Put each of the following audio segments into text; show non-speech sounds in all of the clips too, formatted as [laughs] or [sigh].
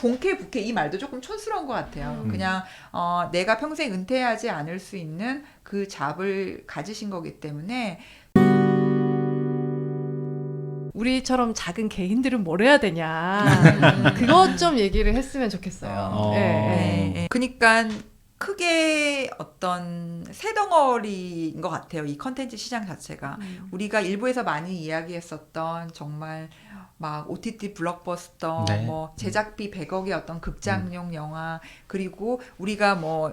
본캐 부캐 이 말도 조금 촌스러운 것 같아요. 음. 그냥 어, 내가 평생 은퇴하지 않을 수 있는 그 잡을 가지신 거기 때문에 우리처럼 작은 개인들은 뭘 해야 되냐. 음. 그것 좀 얘기를 했으면 좋겠어요. 어. 예, 예. 네, 네. 그러니까 크게 어떤 새 덩어리인 것 같아요. 이 컨텐츠 시장 자체가 음. 우리가 일부에서 많이 이야기했었던 정말 막 OTT 블록버스터, 네. 뭐 제작비 100억의 어떤 극장용 영화 그리고 우리가 뭐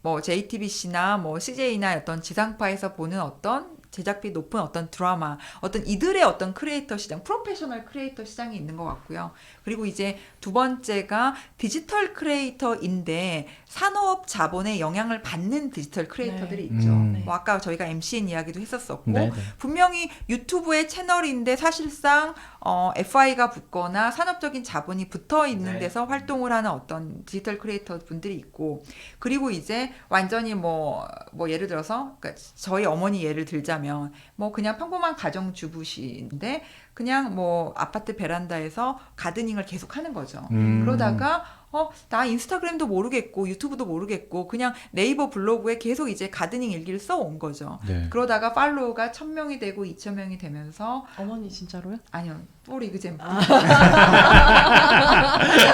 뭐 JTBC나 뭐 CJ나 어떤 지상파에서 보는 어떤 제작비 높은 어떤 드라마, 어떤 이들의 어떤 크리에이터 시장, 프로페셔널 크리에이터 시장이 있는 것 같고요. 그리고 이제 두 번째가 디지털 크리에이터인데 산업 자본의 영향을 받는 디지털 크리에이터들이 네. 있죠. 음. 뭐 아까 저희가 MCN 이야기도 했었었고 네. 네. 분명히 유튜브의 채널인데 사실상 어, FI가 붙거나 산업적인 자본이 붙어 있는 네. 데서 활동을 하는 어떤 디지털 크리에이터 분들이 있고 그리고 이제 완전히 뭐, 뭐 예를 들어서 그러니까 저희 어머니 예를 들자면 뭐 그냥 평범한 가정 주부신데 그냥 뭐 아파트 베란다에서 가드닝을 계속 하는 거죠. 음. 그러다가 어, 나 인스타그램도 모르겠고 유튜브도 모르겠고 그냥 네이버 블로그에 계속 이제 가드닝 일기를 써온 거죠. 네. 그러다가 팔로우가 1000명이 되고 2000명이 되면서 어머니 진짜로요? 아니요. 우리 그제 [laughs] 네,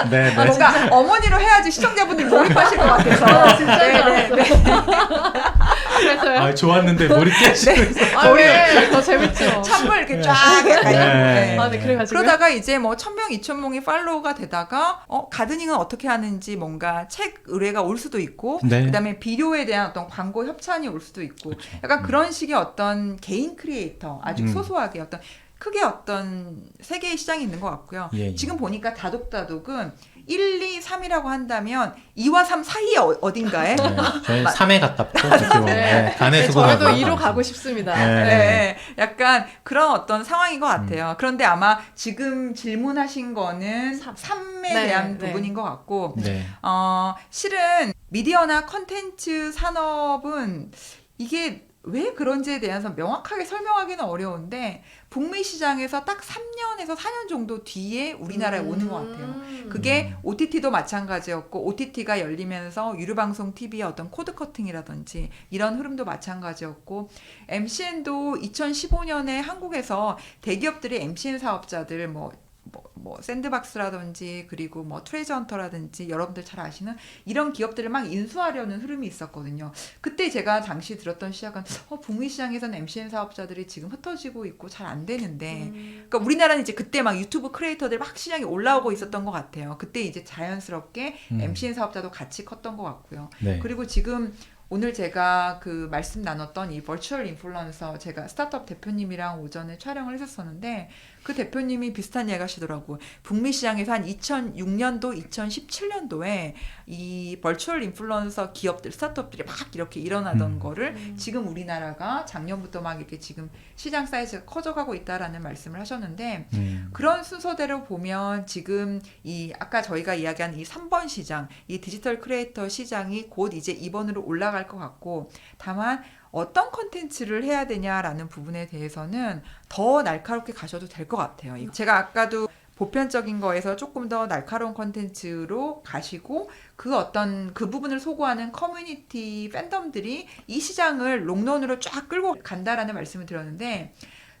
네. 뭔가 어머니로 해야지 시청자분들이 몰입하실 것 같아서 진짜 네, 네, 네. [laughs] 그래서요. 아, 좋았는데 머리 [laughs] 깨지고 있어. 아, 왜? 더 재밌죠. [laughs] 찬물 이렇게 쫙 약간 네. 아, 네, 그래가지고. 그러다가 이제 뭐 1000명, 2000명이 팔로우가 되다가 어 가드닝은 어떻게 하는지 뭔가 책 의뢰가 올 수도 있고 네. 그다음에 비료에 대한 어떤 광고 협찬이 올 수도 있고 그렇죠. 약간 그런 식의 어떤 개인 크리에이터 아주 음. 소소하게 어떤 크게 어떤 세계의 시장이 있는 것 같고요. 예, 예. 지금 보니까 다독다독은 1, 2, 3이라고 한다면 2와 3 사이에 어, 어딘가에 네. 저희 3회 갔다 어떻게 보면. 네. 간의 네, 수고 저희도 2로 가고 싶습니다. 네. 네, 약간 그런 어떤 상황인 것 같아요. 그런데 아마 지금 질문하신 거는 삼. 3에 네, 대한 네. 부분인 것 같고, 네. 어, 실은 미디어나 컨텐츠 산업은 이게 왜 그런지에 대해서 명확하게 설명하기는 어려운데, 북미 시장에서 딱 3년에서 4년 정도 뒤에 우리나라에 오는 것 같아요. 음. 그게 OTT도 마찬가지였고 OTT가 열리면서 유료 방송 TV의 어떤 코드 커팅이라든지 이런 흐름도 마찬가지였고 MCN도 2015년에 한국에서 대기업들이 MCN 사업자들 뭐 뭐, 뭐 샌드박스라든지 그리고 뭐 트레저 헌터라든지 여러분들 잘 아시는 이런 기업들을 막 인수하려는 흐름이 있었거든요. 그때 제가 당시 들었던 시작은 어, 북미 시장에서는 MCN 사업자들이 지금 흩어지고 있고 잘 안 되는데 음. 그러니까 우리나라는 이제 그때 막 유튜브 크리에이터들 막 시장에 올라오고 있었던 것 같아요. 그때 이제 자연스럽게 음. MCN 사업자도 같이 컸던 것 같고요. 네. 그리고 지금 오늘 제가 그 말씀 나눴던 이 버추얼 인플루언서 제가 스타트업 대표님이랑 오전에 촬영을 했었었는데 그 대표님이 비슷한 이야기 하시더라고요. 북미 시장에서 한 2006년도, 2017년도에 이 버추얼 인플루언서 기업들, 스타트업들이 막 이렇게 일어나던 음. 거를 음. 지금 우리나라가 작년부터 막 이렇게 지금 시장 사이즈가 커져가고 있다라는 말씀을 하셨는데 음. 그런 순서대로 보면 지금 이 아까 저희가 이야기한 이 3번 시장, 이 디지털 크리에이터 시장이 곧 이제 2번으로 올라갈 것 같고 다만 어떤 컨텐츠를 해야 되냐라는 부분에 대해서는 더 날카롭게 가셔도 될 것 같아요. 제가 아까도 보편적인 거에서 조금 더 날카로운 컨텐츠로 가시고 그 어떤 그 부분을 소구하는 커뮤니티 팬덤들이 이 시장을 롱런으로 쫙 끌고 간다라는 말씀을 드렸는데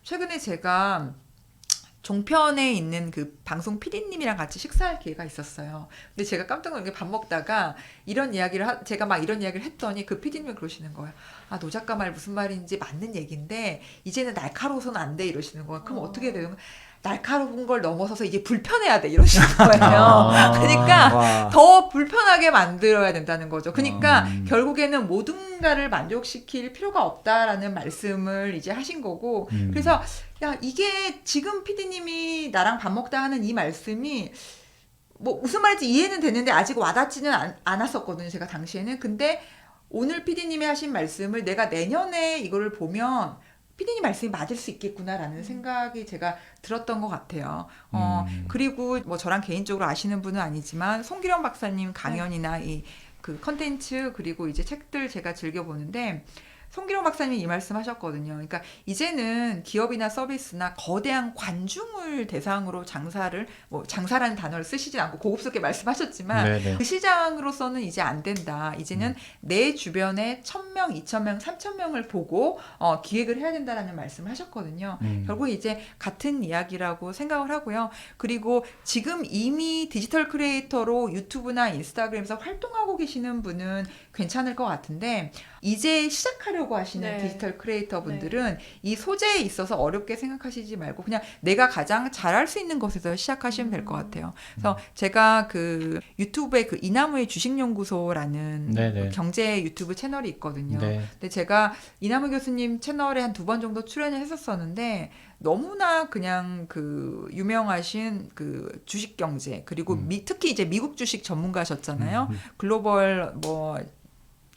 최근에 제가 종편에 있는 그 방송 PD님이랑 같이 식사할 기회가 있었어요. 근데 제가 깜짝 놀란 게 밥 먹다가 이런 이야기를 하, 제가 막 이런 이야기를 했더니 그 PD님이 그러시는 거예요. 아, 노 작가 말 무슨 말인지 맞는 얘기인데 이제는 날카로워서는 안 돼 이러시는 거예요. 그럼 어. 어떻게 돼요? 날카로운 걸 넘어서서 이제 불편해야 돼 이러시는 [laughs] 거예요. 아. 그러니까 와. 더 불편하게 만들어야 된다는 거죠. 그러니까 음. 결국에는 모든가를 만족시킬 필요가 없다라는 말씀을 이제 하신 거고 음. 그래서 야 이게 지금 피디님이 나랑 밥 먹다 하는 이 말씀이 뭐 무슨 말인지 이해는 됐는데 아직 와닿지는 않, 않았었거든요. 제가 당시에는 근데 오늘 피디님이 하신 말씀을 내가 내년에 이거를 보면 피디님 말씀이 맞을 수 있겠구나라는 생각이 제가 들었던 것 같아요. 어, 음. 그리고 뭐 저랑 개인적으로 아시는 분은 아니지만 송기령 박사님 강연이나 이그 컨텐츠 그리고 이제 책들 제가 즐겨 보는데 송기룡 박사님이 이 말씀하셨거든요. 그러니까 이제는 기업이나 서비스나 거대한 관중을 대상으로 장사를 뭐 장사라는 단어를 쓰시진 않고 고급스럽게 말씀하셨지만 네네. 그 시장으로서는 이제 안 된다. 이제는 음. 내 주변에 천 명, 이천 명, 삼천 명을 보고 어, 기획을 해야 된다라는 말씀을 하셨거든요. 음. 결국 이제 같은 이야기라고 생각을 하고요. 그리고 지금 이미 디지털 크리에이터로 유튜브나 인스타그램에서 활동하고 계시는 분은 괜찮을 것 같은데 이제 시작하려고 하시는 네. 디지털 크리에이터 분들은 이 소재에 있어서 어렵게 생각하시지 말고 그냥 내가 가장 잘할 수 있는 것에서 시작하시면 될 것 같아요. 그래서 제가 그 유튜브에 그 이나무의 주식연구소라는 네네. 그 경제 유튜브 채널이 있거든요. 네. 근데 제가 이남우 교수님 채널에 한 두 번 정도 출연을 했었었는데 너무나 그냥 그 유명하신 그 주식 경제 그리고 음. 미, 특히 이제 미국 주식 전문가셨잖아요. 음, 글로벌 뭐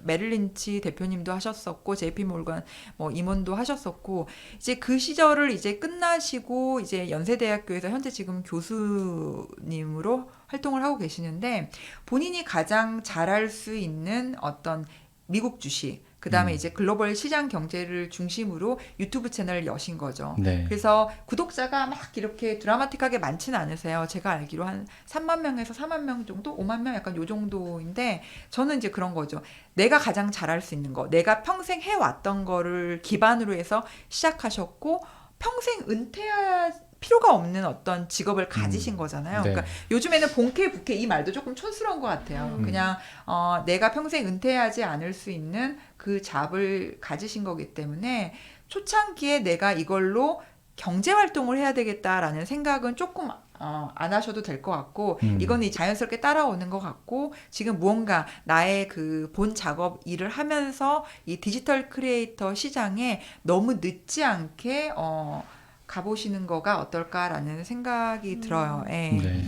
메릴린치 대표님도 하셨었고 JP 몰건 뭐 임원도 하셨었고 이제 그 시절을 이제 끝나시고 이제 연세대학교에서 현재 지금 교수님으로 활동을 하고 계시는데 본인이 가장 잘할 수 있는 어떤 미국 주식 그다음에 음. 이제 글로벌 시장 경제를 중심으로 유튜브 채널을 여신 거죠. 네. 그래서 구독자가 막 이렇게 드라마틱하게 많지는 않으세요. 제가 알기로 한 3만 명에서 4만 명 정도, 5만 명 약간 요 정도인데 저는 이제 그런 거죠. 내가 가장 잘할 수 있는 거, 내가 평생 해왔던 거를 기반으로 해서 시작하셨고 평생 은퇴할 필요가 없는 어떤 직업을 가지신 거잖아요. 네. 그러니까 요즘에는 본캐 부캐 이 말도 조금 촌스러운 것 같아요. 음. 그냥 어, 내가 평생 은퇴하지 않을 수 있는 그 잡을 가지신 거기 때문에 초창기에 내가 이걸로 경제 활동을 해야 되겠다라는 생각은 조금 어, 안 하셔도 될 것 같고 음. 이거는 자연스럽게 따라오는 것 같고 지금 무언가 나의 그 본 작업 일을 하면서 이 디지털 크리에이터 시장에 너무 늦지 않게 어, 가보시는 거가 어떨까라는 생각이 들어요. 예. 네.